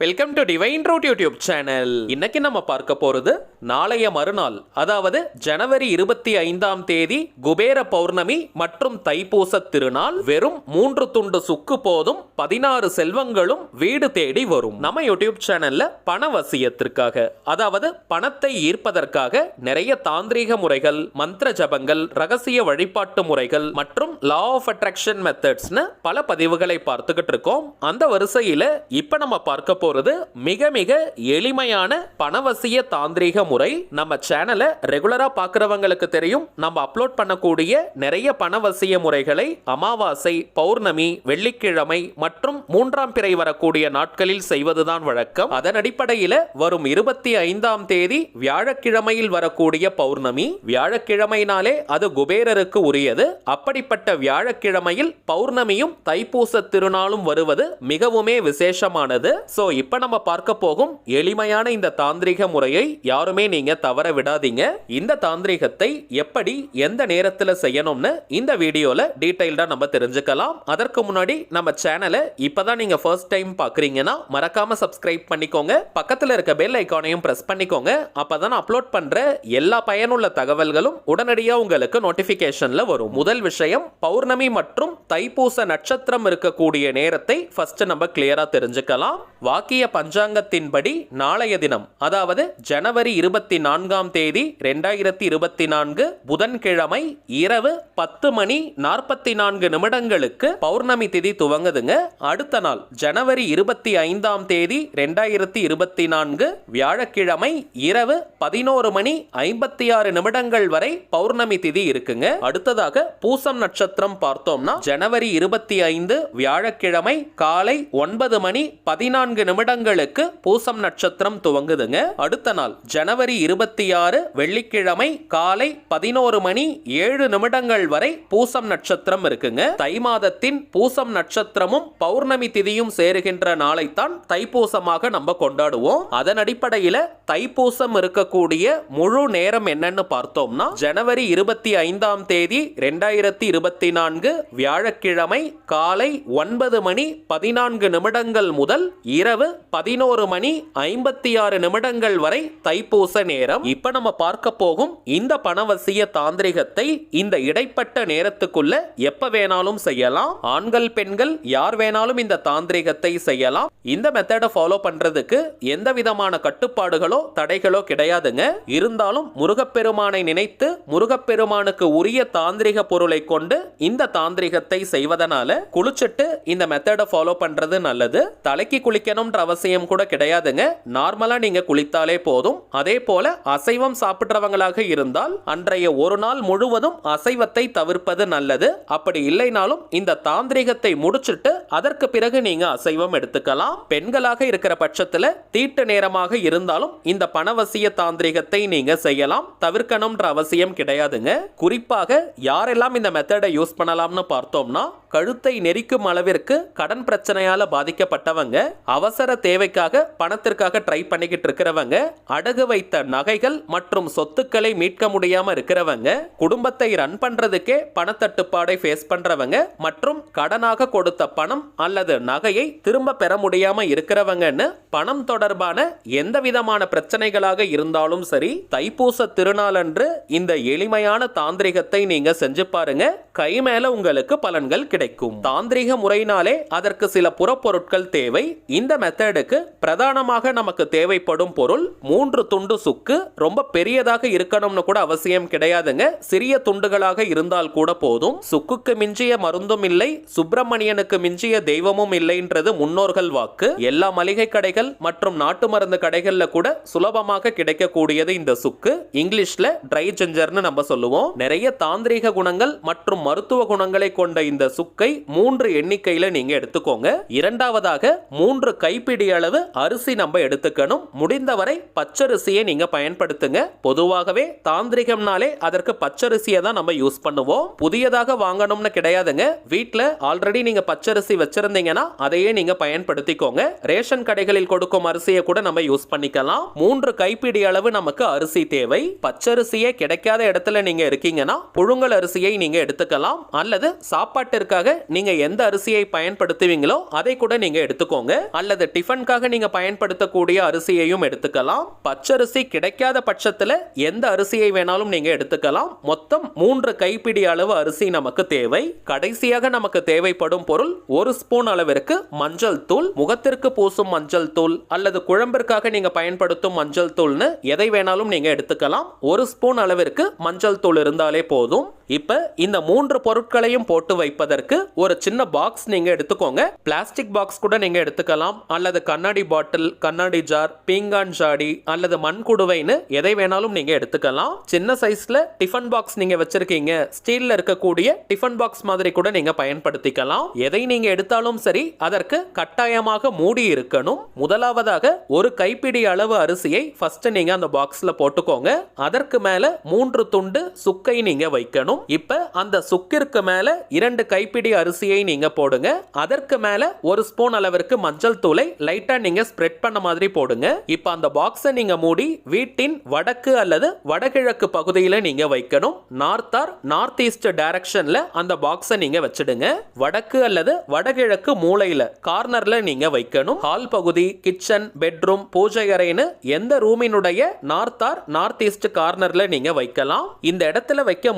Welcome to divine root YouTube channel இன்னைக்கு நம்ம பார்க்க போறது நாளைய மறுநாள் அதாவது ஜனவரி இருபத்தி ஐந்தாம் தேதி குபேர பௌர்ணமி மற்றும் தைப்பூச திருநாள் வெறும் மூன்று துண்டு சுக்கு போதும் பதினாறு செல்வங்களும் வீடு தேடி வரும். நம்ம யூடியூப் சேனல்ல பணவசியத்திற்காக அதாவது பணத்தை ஈர்ப்பதற்காக நிறைய தாந்திரீக முறைகள் மந்திர ஜபங்கள் ரகசிய வழிபாட்டு முறைகள் மற்றும் லா ஆஃப் அட்ராக்ஷன் மெத்தட்ஸ்னு பல பதிவுகளை பார்த்துக்கிட்டு இருக்கோம். அந்த வரிசையில இப்ப நம்ம பார்க்க போகிறது மிக மிக எளிமையான பணவசிய தாந்திரீக முறை. நம்ம சேனலை ரெகுலராக பார்க்குறவங்களுக்கு தெரியும். நம்ம அப்லோட் பண்ணக்கூடிய நிறைய பணவசிய முறைகளை அமாவாசை பௌர்ணமி வெள்ளிக்கிழமை மற்றும் மூன்றாம் பிறை வரக்கூடிய நாட்களில் செய்வதுதான் வழக்கம். அதன் அடிப்படையில் வரும் இருபத்தி ஐந்தாம் தேதி வியாழக்கிழமையில் வரக்கூடிய பௌர்ணமி. வியாழக்கிழமைனாலே அது குபேரருக்கு உரியது. அப்படிப்பட்ட வியாழக்கிழமையில் பௌர்ணமியும் தைப்பூச திருநாளும் வருவது மிகவுமே விசேஷமானது. சோ இப்ப நம்ம பார்க்க போகும் எளிமையான இந்த தாந்திரிக முறையை யாருமே நீங்க தவற விடாதீங்க. இந்த தாந்திரிகத்தை எப்படி எந்த நேரத்துல செய்யணும்னு இந்த வீடியோல டீட்டெயில்டாக நம்ம தெரிஞ்சுக்கலாம். அதற்கு முன்னாடி நம்ம சேனலை இப்பதான் நீங்க ஃபர்ஸ்ட் டைம் பாக்குறீங்கன்னா மறக்காம சப்ஸ்கிரைப் பண்ணிக்கோங்க. பக்கத்துல இருக்க பெல் ஐக்கானையும் பிரஸ் பண்ணிக்கோங்க. அப்பதான் அப்லோட் பண்ற எல்லா பயனுள்ள தகவல்களும் உடனடியாக உங்களுக்கு நோட்டிபிகேஷன்ல வரும். முதல் விஷயம் பௌர்ணமி மற்றும் தைப்பூச நட்சத்திரம் இருக்கக்கூடிய நேரத்தை ஃபர்ஸ்ட் நம்ம கிளியரா தெரிஞ்சுக்கலாம். வாக்கிய பஞ்சாங்கத்தின்படி நாளைய தினம் அதாவது ஜனவரி இருபத்தி நான்காம் தேதி ரெண்டாயிரத்தி இருபத்தி நான்கு புதன்கிழமை இரவு பத்து மணி நாற்பத்தி நான்கு நிமிடங்களுக்கு பௌர்ணமி திதி துவங்குதுங்க. அடுத்த நாள் ஜனவரி இருபத்தி ஐந்தாம் தேதி ரெண்டாயிரத்தி இருபத்தி நான்கு வியாழக்கிழமை இரவு பதினோரு மணி ஐம்பத்தி ஆறு நிமிடங்கள் வரை பௌர்ணமி திதி இருக்குங்க. அடுத்ததாக பூசம் நட்சத்திரம் பார்த்தோம்னா ஜனவரி இருபத்தி ஐந்து வியாழக்கிழமை காலை ஒன்பது மணி பதினான்கு நிமிடங்களுக்கு பூசம் நட்சத்திரம் துவங்குதுங்க. அடுத்த நாள் ஜனவரி இருபத்தி ஆறு வெள்ளிக்கிழமை காலை பதினோரு மணி ஏழு நிமிடங்கள் வரை பூசம் நட்சத்திரம் இருக்குங்க. தை மாதத்தின் பூசம் நட்சத்திரமும் பௌர்ணமி திதியும் சேருகின்ற நாளைத்தான் தைப்பூசமாக நம்ம கொண்டாடுவோம். அதன் அடிப்படையில தைப்பூசம் இருக்கக்கூடிய முழு நேரம் என்னன்னு பார்த்தோம்னா ஜனவரி இருபத்தி ஐந்தாம் தேதி ரெண்டாயிரத்தி இருபத்தி நான்கு வியாழக்கிழமை காலை ஒன்பது மணி பதினான்கு நிமிடங்கள் முதல் இரவு பதினோரு மணி ஐம்பத்தி ஆறு நிமிடங்கள் வரை தைப்பூச நேரம். இப்ப நம்ம பார்க்க போகும் இந்த பணவசிய தாந்திரிகத்தை இந்த இடைப்பட்ட நேரத்துக்குள்ள எப்ப வேணாலும் செய்யலாம். ஆண்கள் பெண்கள் யார் வேணாலும் இந்த தாந்திரிகத்தை செய்யலாம். இந்த மெத்தடை ஃபாலோ பண்றதுக்கு எந்த விதமான கட்டுப்பாடுகளோ தடைகளோ கிடையாதுங்க. இருந்தாலும் முருகப்பெருமானை நினைத்து முருகப்பெருமானுக்கு உரிய தாந்திரிக பொருளை கொண்டு இந்த தாந்திரிகத்தை செய்வதனால குளிச்சுட்டு இந்த மெத்தடை ஃபாலோ பண்றது நல்லது. தலைக்கு குளிக்கணும் குளிக்கணும்ன்ற அவசியம் கூட கிடையாதுங்க. நார்மலா நீங்க குளித்தாலே போதும். அதே போல அசைவம் சாப்பிட்றவங்களாக இருந்தால் அன்றைய ஒரு நாள் முழுவதும் அசைவத்தை தவிர்ப்பது நல்லது. அப்படி இல்லைனாலும் இந்த தாந்திரிகத்தை முடிச்சுட்டு அதற்கு பிறகு நீங்க அசைவம் எடுத்துக்கலாம். பெண்களாக இருக்கிற பட்சத்துல தீட்டு நேரமாக இருந்தாலும் இந்த பணவசிய தாந்திரிகத்தை நீங்க செய்யலாம். தவிர்க்கணும்ன்ற அவசியம் கிடையாதுங்க. குறிப்பாக யாரெல்லாம் இந்த மெத்தடை யூஸ் பண்ணலாம்னு பார்த்தோம்னா கழுத்தை நெரிக்கும் அளவிற்கு கடன் பிரச்சனையால பாதிக்கப்பட்டவங்க அவசர தேவைக்காக பணத்திற்காக ட்ரை பண்ணிக்கிட்டு இருக்கிறவங்க அடகு வைத்த நகைகள் மற்றும் சொத்துக்களை மீட்க முடியாம இருக்கிறவங்க குடும்பத்தை ரன் பண்றதுக்கே பணத்தட்டுப்பாடை ஃபேஸ் பண்றவங்க மற்றும் கடனாக கொடுத்த பணம் அல்லது நகையை திரும்ப பெற முடியாம இருக்கிறவங்கன்னு பணம் தொடர்பான எந்த விதமான பிரச்சனைகளாக இருந்தாலும் சரி தைப்பூச திருநாளன்று இந்த எளிமையான தாந்திரிகத்தை நீங்க செஞ்சு பாருங்க. கை மேல உங்களுக்கு பலன்கள் கிடைக்கும். தாந்திரிக முறையினாலே அதற்கு சில புறப்பொருட்கள் தேவை. இந்த மெத்தடுக்கு பிரதானமாக நமக்கு தேவைப்படும் பொருள் மூன்று துண்டு சுக்கு ரொம்ப பெரியதாக இருக்கணும்னு கூட அவசியம் கிடையாதுங்க. சிறிய துண்டுகளாக இருந்தால் கூட போதும். சுக்குக்கு மிஞ்சிய மருந்தும் இல்லை சுப்பிரமணியனுக்கு மிஞ்சிய தெய்வமும் இல்லைன்றது முன்னோர்கள் வாக்கு. எல்லா மளிகை கடைகள் மற்றும் நாட்டு மருந்து கடைகள்ல கூட சுலபமாக கிடைக்கக்கூடியது இந்த சுக்கு. இங்கிலீஷ்ல ட்ரை ஜிஞ்சர்னு நம்ம சொல்லுவோம். நிறைய தாந்திரீக குணங்கள் மற்றும் மருத்துவ குணங்களை கொண்ட இந்த சுக்கை மூன்று எண்ணிக்கையில நீங்க எடுத்துக்கோங்க. இரண்டாவதாக மூன்று கை கைப்பிடி அளவு அரிசி நம்ம எடுத்துக்கணும். முடிந்தவரை பச்சரிசியை நீங்க பயன்படுத்துங்க. பொதுவாகவே தாந்திரிகம்னாலே அதற்கு பச்சரிசியை தான் நம்ம யூஸ் பண்ணுவோம். புதியதாக வாங்கணும்னு கிடையாதுங்க. வீட்டில் ஆல்ரெடி நீங்கள் பச்சரிசி வச்சிருந்தீங்கன்னா அதையே நீங்க பயன்படுத்திக்கோங்க. ரேஷன் கடைகளில் கொடுக்கும் அரிசியை கூட நம்ம யூஸ் பண்ணிக்கலாம். மூன்று கைப்பிடி அளவு நமக்கு அரிசி தேவை. பச்சரிசியே கிடைக்காத இடத்துல நீங்க இருக்கீங்கன்னா புழுங்கல் அரிசியை நீங்க எடுத்துக்கலாம். அல்லது சாப்பாட்டிற்காக நீங்க எந்த அரிசியை பயன்படுத்துவீங்களோ அதை கூட நீங்க எடுத்துக்கோங்க. அல்லது டிஃபனுக்காக நீங்கள் பயன்படுத்தக்கூடிய அரிசியையும் எடுத்துக்கலாம். பச்சரிசி கிடைக்காத பட்சத்தில் எந்த அரிசியை வேணாலும் நீங்கள் எடுத்துக்கலாம். மொத்தம் மூன்று கைப்பிடி அளவு அரிசி நமக்கு தேவை. கடைசியாக நமக்கு தேவைப்படும் பொருள் ஒரு ஸ்பூன் அளவிற்கு மஞ்சள் தூள் முகத்திற்கு பூசும் மஞ்சள் தூள் அல்லது குழம்பிற்காக நீங்கள் பயன்படுத்தும் மஞ்சள் தூள்னு எதை வேணாலும் நீங்கள் எடுத்துக்கலாம். ஒரு ஸ்பூன் அளவிற்கு மஞ்சள் தூள் இருந்தாலே போதும். இப்போ இந்த மூன்று பொருட்களையும் போட்டு வைப்பதற்கு ஒரு சின்ன பாக்ஸ் நீங்கள் எடுத்துக்கோங்க. பிளாஸ்டிக் பாக்ஸ் கூட நீங்கள் எடுத்துக்கலாம். அல்லது கண்ணாடி பாட்டில் கண்ணாடி ஜார் பீங்கான் ஜாடி அல்லது மண் குடுவைன்னு எதை வேணாலும் நீங்கள் எடுத்துக்கலாம். சின்ன சைஸில் டிஃபன் பாக்ஸ் நீங்கள் வச்சுருக்கீங்க. ஸ்டீலில் இருக்கக்கூடிய டிஃபன் பாக்ஸ் மாதிரி கூட நீங்கள் பயன்படுத்திக்கலாம். எதை நீங்கள் எடுத்தாலும் சரி அதற்கு கட்டாயமாக மூடி இருக்கணும். முதலாவதாக ஒரு கைப்பிடி அளவு அரிசியை ஃபஸ்ட்டு நீங்கள் அந்த பாக்ஸில் போட்டுக்கோங்க. அதற்கு மேலே மூன்று துண்டு சுக்கை நீங்கள் வைக்கணும். இப்ப அந்த சுக்கிற்கு மேல இரண்டு கைப்பிடி அரிசியை நீங்க போடுங்க. அதற்கு மேல ஒரு ஸ்பூன் அளவிற்கு மஞ்சள் தூளை லைட்டா நீங்க ஸ்ப்ரெட் பண்ண மாதிரி போடுங்க. இப்ப அந்த பாக்ஸை நீங்க மூடி வீட்டின் வடக்கு அல்லது வடகிழக்கு பகுதியில நீங்க வைக்கணும். நார்த் ஆர் நார்த் ஈஸ்ட் டைரக்ஷன்ல அந்த பாக்ஸை நீங்க வச்சிடுங்க. வடக்கு அல்லது வடகிழக்கு மூலையில் கார்னர்ல நீங்க வைக்கணும். ஹால் பகுதி கிச்சன் பெட்ரூம் பூஜை அறைன்னு எந்த ரூமினுடைய நார்த் ஆர் நார்த் ஈஸ்ட் கார்னர்ல நீங்க வைக்கலாம். இந்த இடத்துல வைக்க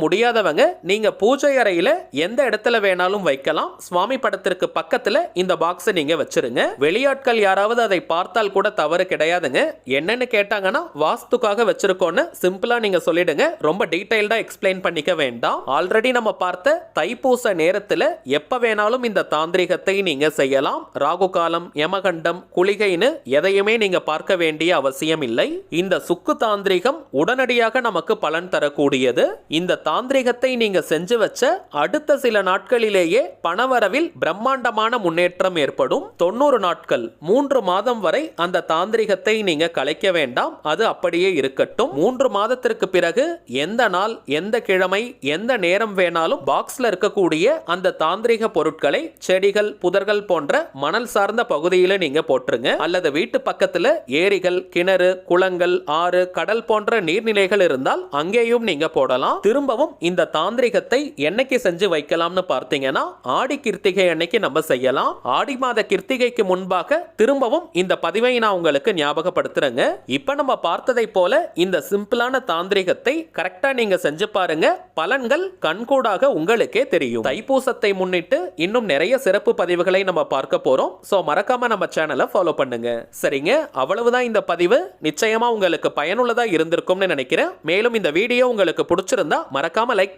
முடியாதவங்க நீங்க பூஜை அறையில எந்த இடத்துல வேணாலும் வைக்கலாம். சுவாமி படத்திற்கு பக்கத்துல இந்த பாக்ஸை நீங்க வச்சிருங்க. வெளியாட்கள் யாராவது அதை பார்த்தால் கூட தவறு கிடையாதுங்க. என்னன்னு கேட்டாங்கன்னா வாஸ்துக்காக வச்சிருக்கோன்னு சிம்பிளா நீங்க சொல்லிடுங்க. ரொம்ப டீடைல்டா எக்ஸ்பிளைன் பண்ணிக்க வேண்டாம். ஆல்ரெடி நம்ம பார்த்த தைப்பூச நேரத்துல எப்ப வேணாலும் இந்த தாந்திரிகத்தை நீங்க செய்யலாம். ராகு காலம் யமகண்டம் குளிகைன்னு எதையுமே நீங்க பார்க்க வேண்டிய அவசியம் இல்லை. இந்த சுக்கு தாந்திரிகம் உடனடியாக நமக்கு பலன் தரக்கூடியது. இந்த தாந்திரிகத்தை திட்டத்தை நீங்க செஞ்சு வச்ச அடுத்த சில நாட்களிலேயே பணவரவில் பிரம்மாண்டமான முன்னேற்றம் ஏற்படும். தொண்ணூறு நாட்கள் மூன்று மாதம் வரை அந்த தாந்திரிகத்தை நீங்க கலைக்க வேண்டாம். அது அப்படியே இருக்கட்டும். மூன்று மாதத்திற்கு பிறகு எந்த நாள் எந்த கிழமை எந்த நேரம் வேணாலும் பாக்ஸ்ல இருக்கக்கூடிய அந்த தாந்திரிக பொருட்களை செடிகள் புதர்கள் போன்ற மணல் சார்ந்த பகுதியில நீங்க போட்டுருங்க. அல்லது வீட்டு பக்கத்துல ஏரிகள் கிணறு குளங்கள் ஆறு கடல் போன்ற நீர்நிலைகள் இருந்தால் அங்கேயும் நீங்க போடலாம். திரும்பவும் இந்த தாந்திரிகத்தை என்னைக்கு செஞ்சு வைக்கலாம்னு பார்த்தீங்கன்னா ஆடி கிருத்திகை அன்னைக்கு நம்ம செய்யலாம். ஆடி மாத கிருத்திகைக்கு முன்பாக திரும்பவும் இந்த பதிவை நான் உங்களுக்கு ஞாபகப்படுத்துறேங்க. இப்ப நம்ம பார்த்ததை போல இந்த சிம்பிளான தாந்திரிகத்தை கரெக்டா நீங்க செஞ்சு பாருங்க. பலன்கள் கண்கூடாக உங்களுக்கே தெரியும். தைப்பூசத்தை முன்னிட்டு இன்னும் நிறைய சிறப்பு பதிவுகளை நம்ம பார்க்க போறோம். சோ மறக்காம நம்ம சேனலை ஃபாலோ பண்ணுங்க. சரிங்க அவ்வளவுதான் இந்த பதிவு. நிச்சயமா உங்களுக்கு பயனுள்ளதா இருந்திருக்கும்னு நினைக்கிறேன். மேலும் இந்த வீடியோ உங்களுக்கு பிடிச்சிருந்தா மறக்காம லைக்